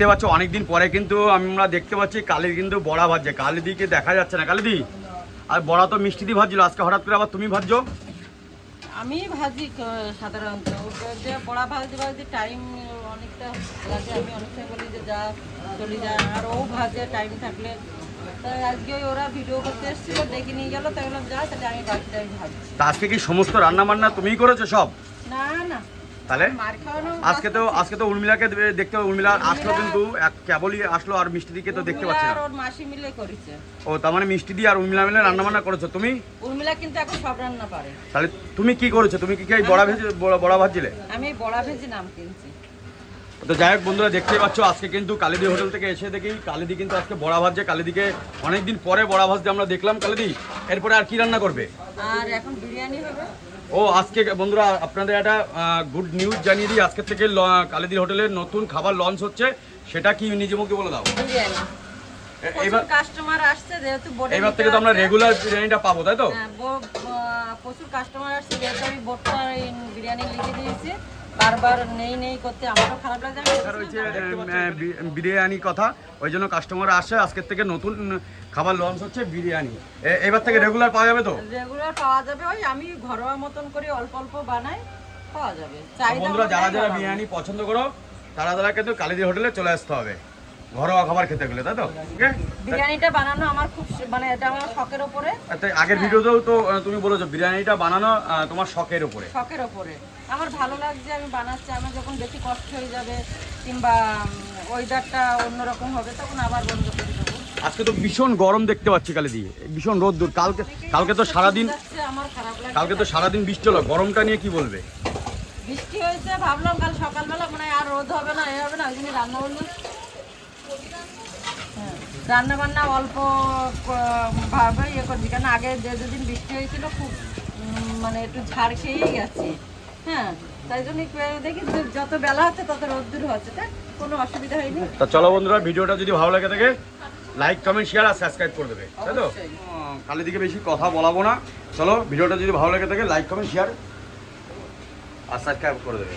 দেখতে পাচ্ছ অনেকদিন পরে কিন্তু আমরা দেখতে পাচ্ছি কালির কিন্তু বড়া ভাজছে। কালিদিকে দেখা যাচ্ছে না। কালিদি আর বড়া তো মিষ্টি দিয়ে ভাজছিল আজকে হঠাৎ করে আবার তুমি ভাজছো? আমি ভাজি সাধারণত। যে বড়া টাইম অনেকটা লাগে। আমি বলি যে যা চলে যা আর ও ভাজে টাইম থাকলে। আজকে ওরা ভিডিও করতে এসেছিল দেখে নিয়ে গেল। তাই বললাম যা তাহলে আমি ভাজছি। আজকে কি সমস্ত রান্না বান্না তুমিই করেছ সব? না না। তাহলে আজকে তো আজকে তো উর্মিলাকে দেখতে উর্মিলা আসলো কিন্তু কেবলই আসলো আর মিষ্টি দিকে তো দেখতে পাচ্ছি না। ও তার মানে মিষ্টি দিয়ে আর উর্মিলা মিলে রান্না বান্না করেছ। তুমি? উর্মিলা কিন্তু এখন সব রান্না পারে। তাহলে তুমি কি করেছ? তুমি কি কি বড়া ভেজে বড়া- বড়া ভাজছিলে? আমি বড়া ভেজি নাম কিনছি। তো যাই হোক বন্ধুরা দেখতেই পাচ্ছ আজকে কিন্তু কালিদি হোটেল থেকে এসে দেখি। কালিদি কিন্তু আজকে বড়া ভাজছে। কালিদিকে অনেকদিন পরে বড়া ভাজতে আমরা দেখলাম। কালিদি এরপরে আর কি রান্না করবে? আর এখন বিরিয়ানি হবে। ও আজকে বন্ধুরা আপনাদের একটা গুড নিউজ জানিয়ে দিই। আজকে থেকে কালিদির হোটেলের নতুন খাবার লঞ্চ হচ্ছে। সেটা কি নিজে মুখে বলে দাও? বিরিয়ানি। এবার কাস্টমার আসছে যেহেতু এবার থেকে তো আমরা রেগুলার বিরিয়ানিটা পাবো তাই তো? হ্যাঁ, ব- ব- প্রচুর কাস্টমার আসছে যেহেতু আমি বোর্ডটা বিরিয়ানি লিখে দিয়েছি। বারবার নেই নেই করতে আমারও খারাপ লাগে আমি আর হচ্ছে বিরিয়ানি কথা ওই জন্য কাস্টমার আসে আজকের থেকে নতুন খাবার লঞ্চ হচ্ছে বিরিয়ানি। এবার থেকে রেগুলার পাওয়া যাবে তো? রেগুলার পাওয়া যাবে ওই আমি ঘরোয়া মতন করে অল্প অল্প বানাই পাওয়া যাবে। বন্ধুরা যারা যারা বিরিয়ানি পছন্দ করো তারা তারা কিন্তু কালিদি হোটেলে চলে আসতে হবে। ঘরোয়া খাবার খেতে গেলে তাই তো? বিরিয়ানিটা বানানো আমার খুব মানে এটা আমার শখের তাই আগের ভিডিওতেও তো তুমি বলেছ বিরিয়ানিটা বানানো তোমার শখের উপরে শখের ওপরে। আমার ভালো লাগছে আমি বানাচ্ছি আমার যখন বেশি কষ্ট হয়ে যাবে কিংবা ওয়েদারটা অন্যরকম হবে তখন আবার বন্ধ করে দেবো। আজকে তো ভীষণ গরম দেখতে পাচ্ছি কালিদি ভীষণ রোদ্দুর। কালকে কালকে তো সারাদিন কালকে তো সারাদিন বৃষ্টি হলো গরমটা নিয়ে কি বলবে? বৃষ্টি হয়েছে ভাবলাম কাল সকালবেলা মানে আর রোদ হবে না এ হবে না ওই জন্য রান্না করলাম হ্যাঁ, রান্না বান্না অল্প ভাবে ইয়ে করছি। কেন আগে যে দুদিন বৃষ্টি হয়েছিল খুব মানে একটু ঝাড় খেয়েই গেছে। হ্যাঁ তাই জন্য দেখি যত বেলা হচ্ছে তত রোদ্দুর হচ্ছে। তাই কোনো অসুবিধা হয়নি। তা চলো বন্ধুরা ভিডিওটা যদি ভালো লাগে থাকে লাইক কমেন্ট শেয়ার আর সাবস্ক্রাইব করে দেবে। তাই তো। আহ, কালিদিকে বেশি কথা বলাবো না। চলো ভিডিওটা যদি ভালো লাগে থাকে লাইক কমেন্ট শেয়ার আর সাবস্ক্রাইব করে দেবে।